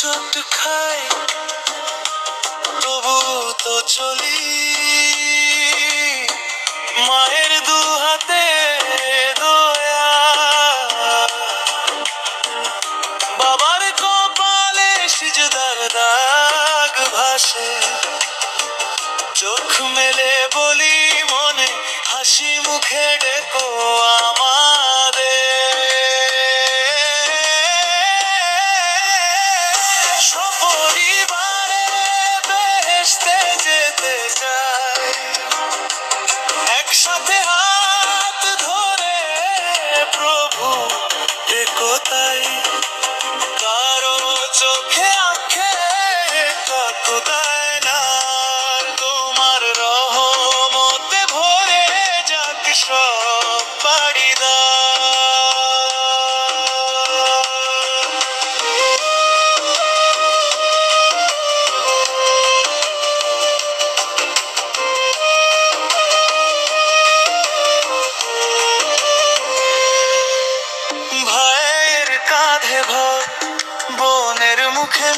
চোট খাই তবু তো চলি। মায়ের দু হাতে দয়া একতাই কারও চোখে আঁখে কাকুতায়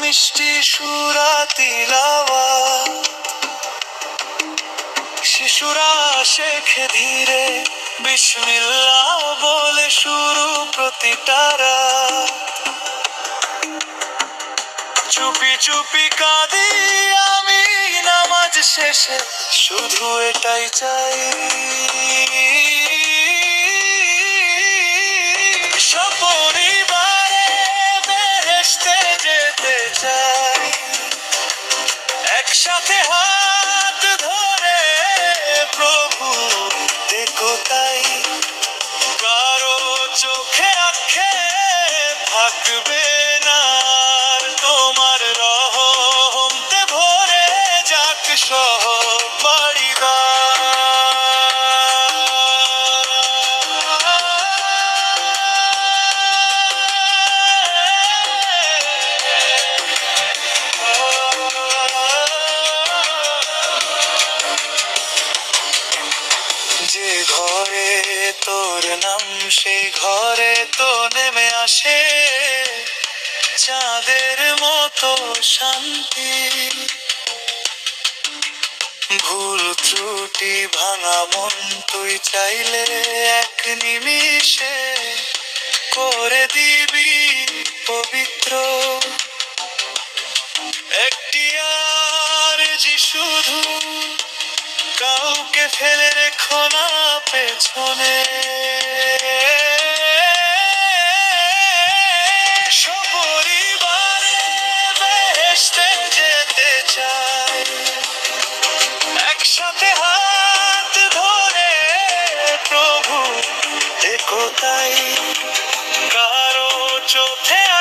মিষ্টি সুরা তিলাওয়া শিশুরা শেখে ধীরে, বিসমিল্লাহ বলে শুরু প্রতিটারা চুপি চুপি কাঁদি আমি, নামাজ শেষে শুধু এটাই চাই। যে ঘরে তোর নাম, সে ঘরে তো নেমে আসে। চাঁদের মতো শান্তি। ভুল ত্রুটি ভাঙা মন তুই চাইলে এক নিমিষে করে দিবি পবিত্র। একটি আর জি শুধু কাউকে ফেলে রেখো না পেছনে। বেহেশতে যেতে চাই। একসাথে হাত ধরে প্রভু কারও চোখে